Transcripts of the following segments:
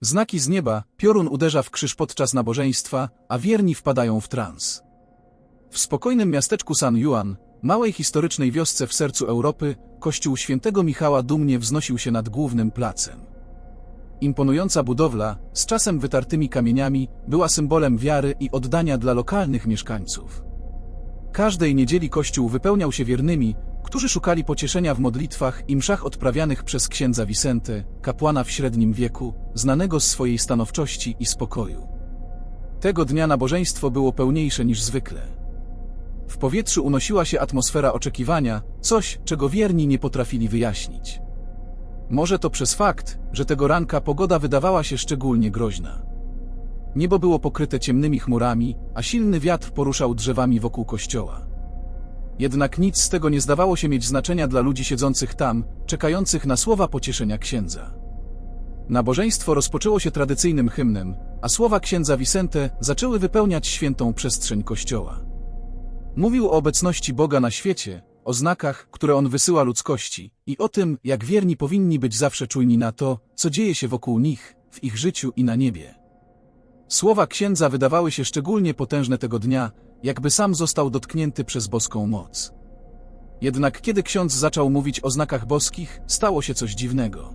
Znaki z nieba, piorun uderza w krzyż podczas nabożeństwa, a wierni wpadają w trans. W spokojnym miasteczku San Juan, małej historycznej wiosce w sercu Europy, kościół świętego Michała dumnie wznosił się nad głównym placem. Imponująca budowla, z czasem wytartymi kamieniami, była symbolem wiary i oddania dla lokalnych mieszkańców. Każdej niedzieli kościół wypełniał się wiernymi, którzy szukali pocieszenia w modlitwach i mszach odprawianych przez księdza Vicente, kapłana w średnim wieku, znanego z swojej stanowczości i spokoju. Tego dnia nabożeństwo było pełniejsze niż zwykle. W powietrzu unosiła się atmosfera oczekiwania, coś, czego wierni nie potrafili wyjaśnić. Może to przez fakt, że tego ranka pogoda wydawała się szczególnie groźna. Niebo było pokryte ciemnymi chmurami, a silny wiatr poruszał drzewami wokół kościoła. Jednak nic z tego nie zdawało się mieć znaczenia dla ludzi siedzących tam, czekających na słowa pocieszenia księdza. Nabożeństwo rozpoczęło się tradycyjnym hymnem, a słowa księdza Vicente zaczęły wypełniać świętą przestrzeń kościoła. Mówił o obecności Boga na świecie, o znakach, które On wysyła ludzkości i o tym, jak wierni powinni być zawsze czujni na to, co dzieje się wokół nich, w ich życiu i na niebie. Słowa księdza wydawały się szczególnie potężne tego dnia, jakby sam został dotknięty przez boską moc. Jednak kiedy ksiądz zaczął mówić o znakach boskich, stało się coś dziwnego.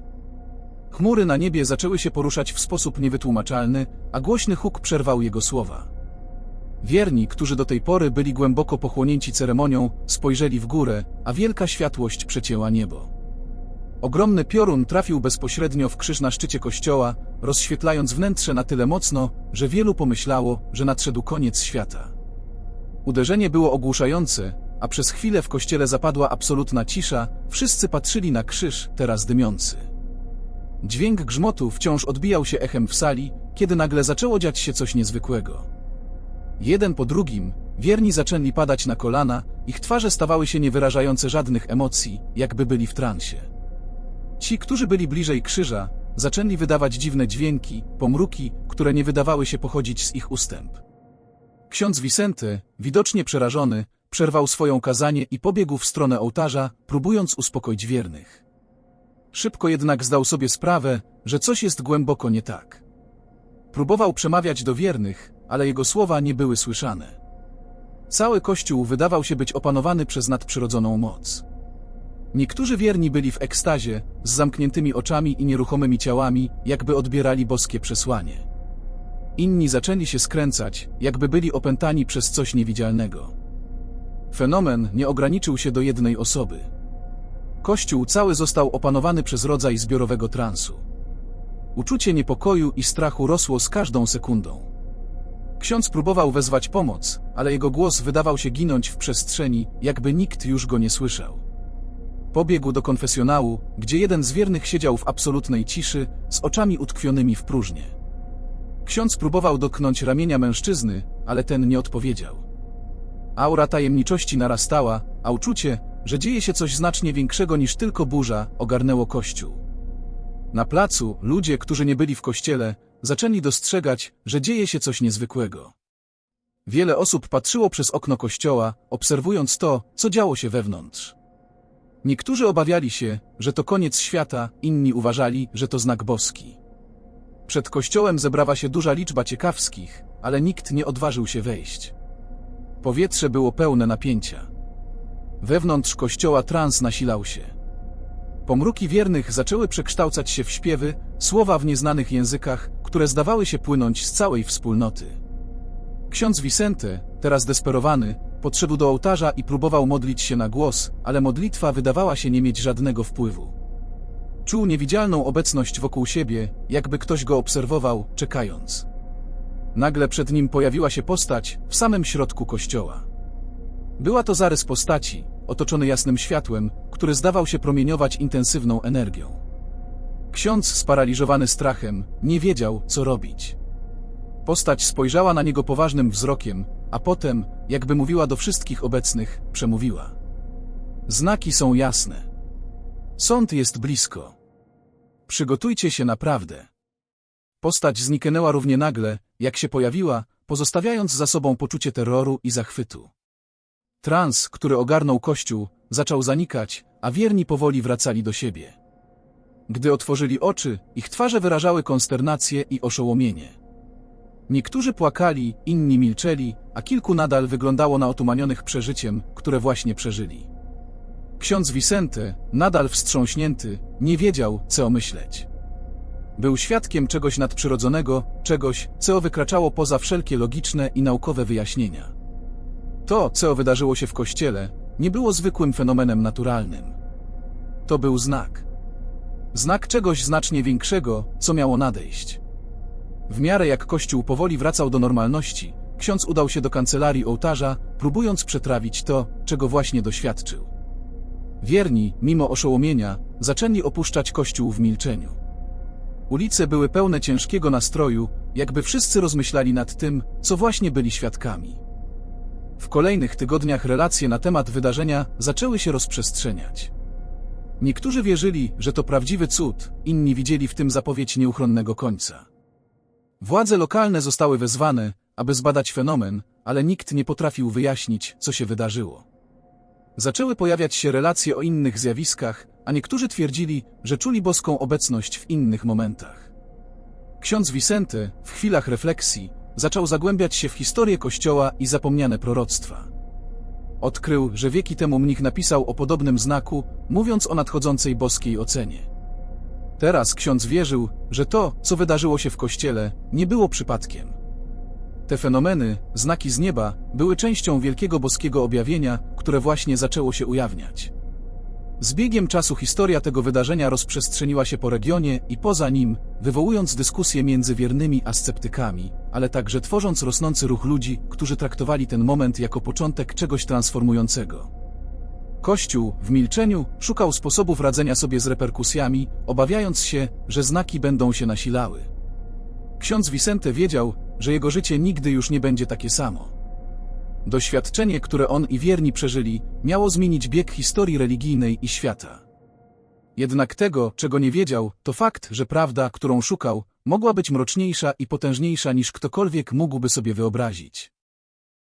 Chmury na niebie zaczęły się poruszać w sposób niewytłumaczalny, a głośny huk przerwał jego słowa. Wierni, którzy do tej pory byli głęboko pochłonięci ceremonią, spojrzeli w górę, a wielka światłość przecięła niebo. Ogromny piorun trafił bezpośrednio w krzyż na szczycie kościoła, rozświetlając wnętrze na tyle mocno, że wielu pomyślało, że nadszedł koniec świata. Uderzenie było ogłuszające, a przez chwilę w kościele zapadła absolutna cisza, wszyscy patrzyli na krzyż, teraz dymiący. Dźwięk grzmotu wciąż odbijał się echem w sali, kiedy nagle zaczęło dziać się coś niezwykłego. Jeden po drugim, wierni zaczęli padać na kolana, ich twarze stawały się niewyrażające żadnych emocji, jakby byli w transie. Ci, którzy byli bliżej krzyża, zaczęli wydawać dziwne dźwięki, pomruki, które nie wydawały się pochodzić z ich ustęp. Ksiądz Vicente, widocznie przerażony, przerwał swoją kazanie i pobiegł w stronę ołtarza, próbując uspokoić wiernych. Szybko jednak zdał sobie sprawę, że coś jest głęboko nie tak. Próbował przemawiać do wiernych, ale jego słowa nie były słyszane. Cały kościół wydawał się być opanowany przez nadprzyrodzoną moc. Niektórzy wierni byli w ekstazie, z zamkniętymi oczami i nieruchomymi ciałami, jakby odbierali boskie przesłanie. Inni zaczęli się skręcać, jakby byli opętani przez coś niewidzialnego. Fenomen nie ograniczył się do jednej osoby. Kościół cały został opanowany przez rodzaj zbiorowego transu. Uczucie niepokoju i strachu rosło z każdą sekundą. Ksiądz próbował wezwać pomoc, ale jego głos wydawał się ginąć w przestrzeni, jakby nikt już go nie słyszał. Pobiegł do konfesjonału, gdzie jeden z wiernych siedział w absolutnej ciszy, z oczami utkwionymi w próżnię. Ksiądz próbował dotknąć ramienia mężczyzny, ale ten nie odpowiedział. Aura tajemniczości narastała, a uczucie, że dzieje się coś znacznie większego niż tylko burza, ogarnęło kościół. Na placu ludzie, którzy nie byli w kościele, zaczęli dostrzegać, że dzieje się coś niezwykłego. Wiele osób patrzyło przez okno kościoła, obserwując to, co działo się wewnątrz. Niektórzy obawiali się, że to koniec świata, inni uważali, że to znak boski. Przed kościołem zebrała się duża liczba ciekawskich, ale nikt nie odważył się wejść. Powietrze było pełne napięcia. Wewnątrz kościoła trans nasilał się. Pomruki wiernych zaczęły przekształcać się w śpiewy, słowa w nieznanych językach, które zdawały się płynąć z całej wspólnoty. Ksiądz Vicente, teraz desperowany, podszedł do ołtarza i próbował modlić się na głos, ale modlitwa wydawała się nie mieć żadnego wpływu. Czuł niewidzialną obecność wokół siebie, jakby ktoś go obserwował, czekając. Nagle przed nim pojawiła się postać w samym środku kościoła. Była to zarys postaci, otoczony jasnym światłem, który zdawał się promieniować intensywną energią. Ksiądz, sparaliżowany strachem, nie wiedział, co robić. Postać spojrzała na niego poważnym wzrokiem, a potem, jakby mówiła do wszystkich obecnych, przemówiła. Znaki są jasne. Sąd jest blisko. Przygotujcie się naprawdę. Postać zniknęła równie nagle, jak się pojawiła, pozostawiając za sobą poczucie terroru i zachwytu. Trans, który ogarnął kościół, zaczął zanikać, a wierni powoli wracali do siebie. Gdy otworzyli oczy, ich twarze wyrażały konsternację i oszołomienie. Niektórzy płakali, inni milczeli, a kilku nadal wyglądało na otumanionych przeżyciem, które właśnie przeżyli. Ksiądz Vicente, nadal wstrząśnięty, nie wiedział, co myśleć. Był świadkiem czegoś nadprzyrodzonego, czegoś, co wykraczało poza wszelkie logiczne i naukowe wyjaśnienia. To, co wydarzyło się w kościele, nie było zwykłym fenomenem naturalnym. To był znak. Znak czegoś znacznie większego, co miało nadejść. W miarę jak kościół powoli wracał do normalności, ksiądz udał się do kancelarii ołtarza, próbując przetrawić to, czego właśnie doświadczył. Wierni, mimo oszołomienia, zaczęli opuszczać kościół w milczeniu. Ulice były pełne ciężkiego nastroju, jakby wszyscy rozmyślali nad tym, co właśnie byli świadkami. W kolejnych tygodniach relacje na temat wydarzenia zaczęły się rozprzestrzeniać. Niektórzy wierzyli, że to prawdziwy cud, inni widzieli w tym zapowiedź nieuchronnego końca. Władze lokalne zostały wezwane, aby zbadać fenomen, ale nikt nie potrafił wyjaśnić, co się wydarzyło. Zaczęły pojawiać się relacje o innych zjawiskach, a niektórzy twierdzili, że czuli boską obecność w innych momentach. Ksiądz Vicente, w chwilach refleksji, zaczął zagłębiać się w historię Kościoła i zapomniane proroctwa. Odkrył, że wieki temu mnich napisał o podobnym znaku, mówiąc o nadchodzącej boskiej ocenie. Teraz ksiądz wierzył, że to, co wydarzyło się w Kościele, nie było przypadkiem. Te fenomeny, znaki z nieba, były częścią wielkiego boskiego objawienia, które właśnie zaczęło się ujawniać. Z biegiem czasu historia tego wydarzenia rozprzestrzeniła się po regionie i poza nim, wywołując dyskusje między wiernymi a sceptykami, ale także tworząc rosnący ruch ludzi, którzy traktowali ten moment jako początek czegoś transformującego. Kościół, w milczeniu, szukał sposobów radzenia sobie z reperkusjami, obawiając się, że znaki będą się nasilały. Ksiądz Vicente wiedział, że jego życie nigdy już nie będzie takie samo. Doświadczenie, które on i wierni przeżyli, miało zmienić bieg historii religijnej i świata. Jednak tego, czego nie wiedział, to fakt, że prawda, którą szukał, mogła być mroczniejsza i potężniejsza niż ktokolwiek mógłby sobie wyobrazić.